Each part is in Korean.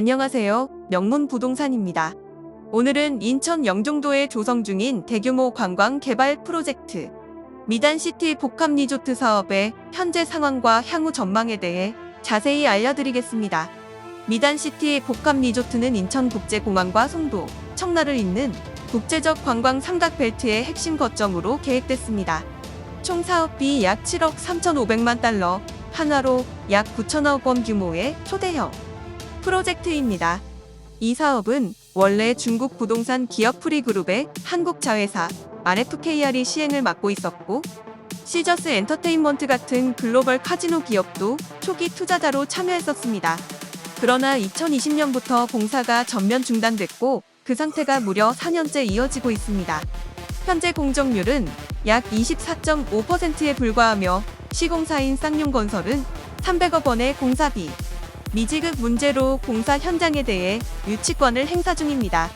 안녕하세요. 명문 부동산입니다. 오늘은 인천 영종도에 조성 중인 대규모 관광 개발 프로젝트 미단시티 복합 리조트 사업의 현재 상황과 향후 전망에 대해 자세히 알려드리겠습니다. 미단시티 복합 리조트는 인천국제공항과 송도, 청라를 잇는 국제적 관광 삼각벨트의 핵심 거점으로 계획됐습니다. 총 사업비 약 7억 3,500만 달러, 한화로 약 9천억 원 규모의 초대형 프로젝트입니다. 이 사업은 원래 중국 부동산 기업 프리그룹의 한국 자회사 RFKR이 시행을 맡고 있었고 시저스 엔터테인먼트 같은 글로벌 카지노 기업도 초기 투자자로 참여했었습니다. 그러나 2020년부터 공사가 전면 중단됐고 그 상태가 무려 4년째 이어지고 있습니다. 현재 공정률은 약 24.5%에 불과하며 시공사인 쌍용건설은 300억 원의 공사비, 미지급 문제로 공사 현장에 대해 유치권을 행사 중입니다.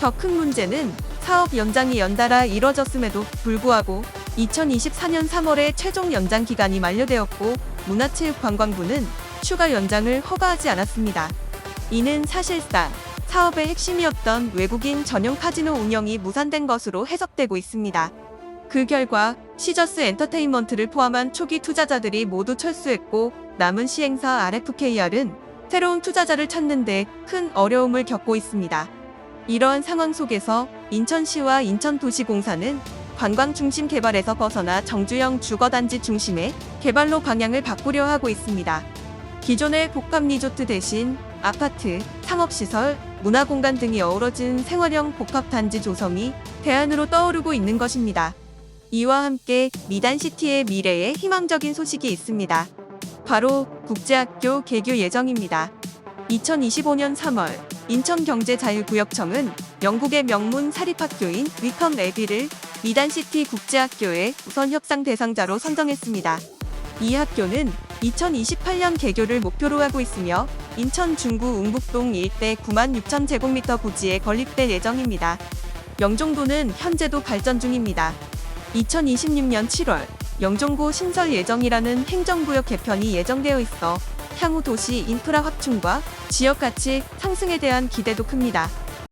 더 큰 문제는 사업 연장이 연달아 이뤄졌음에도 불구하고 2024년 3월에 최종 연장 기간이 만료되었고 문화체육관광부는 추가 연장을 허가하지 않았습니다. 이는 사실상 사업의 핵심이었던 외국인 전용 카지노 운영이 무산된 것으로 해석되고 있습니다. 그 결과 시저스 엔터테인먼트를 포함한 초기 투자자들이 모두 철수했고 남은 시행사 RFKR은 새로운 투자자를 찾는 데 큰 어려움을 겪고 있습니다. 이러한 상황 속에서 인천시와 인천도시공사는 관광 중심 개발에서 벗어나 정주형 주거단지 중심의 개발로 방향을 바꾸려 하고 있습니다. 기존의 복합 리조트 대신 아파트, 상업시설, 문화공간 등이 어우러진 생활형 복합단지 조성이 대안으로 떠오르고 있는 것입니다. 이와 함께 미단시티의 미래에 희망적인 소식이 있습니다. 바로 국제학교 개교 예정입니다. 2025년 3월 인천경제자유구역청은 영국의 명문 사립학교인 위컴 에비를 미단시티 국제학교의 우선 협상 대상자로 선정했습니다. 이 학교는 2028년 개교를 목표로 하고 있으며 인천 중구 웅북동 일대 9만 6천 제곱미터 부지에 건립될 예정입니다. 영종도는 현재도 발전 중입니다. 2026년 7월 영종고 신설 예정이라는 행정구역 개편이 예정되어 있어 향후 도시 인프라 확충과 지역 가치 상승에 대한 기대도 큽니다.